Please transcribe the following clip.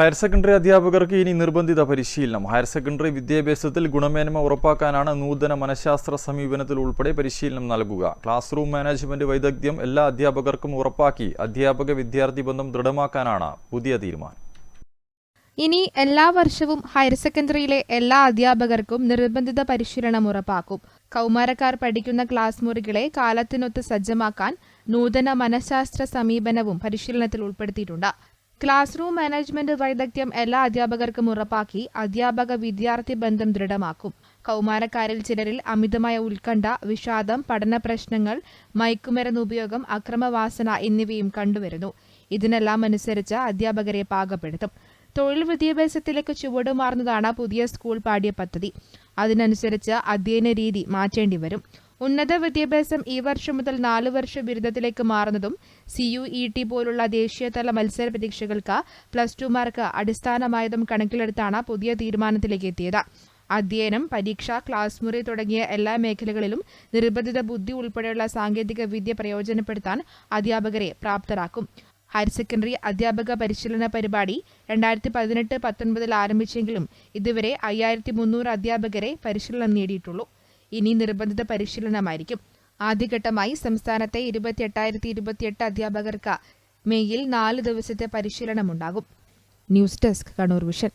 Higher secondary അധ്യാപകർക്ക് ഇനി നിർബന്ധിത പരിശീലനം. ഹയർ സെക്കൻഡറി വിദ്യാഭ്യാസത്തിൽ ഗുണമേന്മ ഉറപ്പാക്കാനാണ് നൂതന മനഃശാസ്ത്ര സമീപനത്തിൽ ഉൾപ്പെടെ പരിശീലനം നൽകുക. ക്ലാസ് റൂം മാനേജ്മെന്റ് വൈദഗ്ധ്യം എല്ലാ അധ്യാപകർക്കും ഉറപ്പാക്കി അധ്യാപക വിദ്യാർത്ഥി ബന്ധം ദൃഢമാക്കാനാണ് പുതിയ തീരുമാനം. ഇനി എല്ലാ വർഷവും ഹയർ സെക്കൻഡറിയിലെ എല്ലാ അധ്യാപകർക്കും നിർബന്ധിത പരിശീലനം ഉറപ്പാക്കും. കൗമാരക്കാർ പഠിക്കുന്ന ക്ലാസ് മുറികളെ കാലത്തിനൊത്ത് സജ്ജമാക്കാൻ നൂതന മനഃശാസ്ത്ര സമീപനവും പരിശീലനത്തിൽ ഉൾപ്പെടുത്തിയിട്ടുണ്ട്. ക്ലാസ് റൂം മാനേജ്മെന്റ് വൈദഗ്ധ്യം എല്ലാ അധ്യാപകർക്കും ഉറപ്പാക്കി അധ്യാപക വിദ്യാർത്ഥി ബന്ധം ദൃഢമാക്കും. കൗമാരക്കാരിൽ ചിലരിൽ അമിതമായ ഉത്കണ്ഠ വിഷാദം പഠന പ്രശ്നങ്ങൾ മയക്കുമരുന്ന് ഉപയോഗം അക്രമവാസന എന്നിവയും കണ്ടുവരുന്നു. ഇതിനെല്ലാം അനുസരിച്ച് അധ്യാപകരെ പാകപ്പെടുത്തും. തൊഴിൽ വിദ്യാഭ്യാസത്തിലേക്ക് ചുവടുമാറുന്നതാണ് പുതിയ സ്കൂൾ പാഠ്യ പദ്ധതി അതിനനുസരിച്ച് അധ്യയന രീതി മാറ്റേണ്ടി വരും ഉന്നത വിദ്യാഭ്യാസം ഈ വർഷം മുതൽ നാലു വർഷ ബിരുദത്തിലേക്ക് മാറുന്നതും സി യു ഇ ടി പോലുള്ള ദേശീയതല മത്സര പരീക്ഷകൾക്ക് പ്ലസ് ടു മാർക്ക് അടിസ്ഥാനമായതും കണക്കിലെടുത്താണ് പുതിയ തീരുമാനത്തിലേക്ക് എത്തിയത്. അധ്യയനം പരീക്ഷ ക്ലാസ് മുറി തുടങ്ങിയ എല്ലാ മേഖലകളിലും നിർബന്ധിത ബുദ്ധി ഉൾപ്പെടെയുള്ള സാങ്കേതിക വിദ്യ പ്രയോജനപ്പെടുത്താൻ അധ്യാപകരെ പ്രാപ്തരാക്കും. ഹയർ സെക്കൻഡറി അധ്യാപക പരിശീലന പരിപാടി രണ്ടായിരത്തി പതിനെട്ട് പത്തൊൻപതിൽ ആരംഭിച്ചെങ്കിലും ഇതുവരെ അയ്യായിരത്തി മുന്നൂറ് അധ്യാപകരെ പരിശീലനം നേടിയിട്ടുള്ളൂ. ഇനി നിർബന്ധിത പരിശീലനമായിരിക്കും. ആദ്യഘട്ടമായി സംസ്ഥാനത്തെ ഇരുപത്തിയെട്ടായിരത്തി ഇരുപത്തിയെട്ട് അധ്യാപകർക്ക് മെയ്യിൽ നാല് ദിവസത്തെ പരിശീലനമുണ്ടാകും. News desk Kannur vision.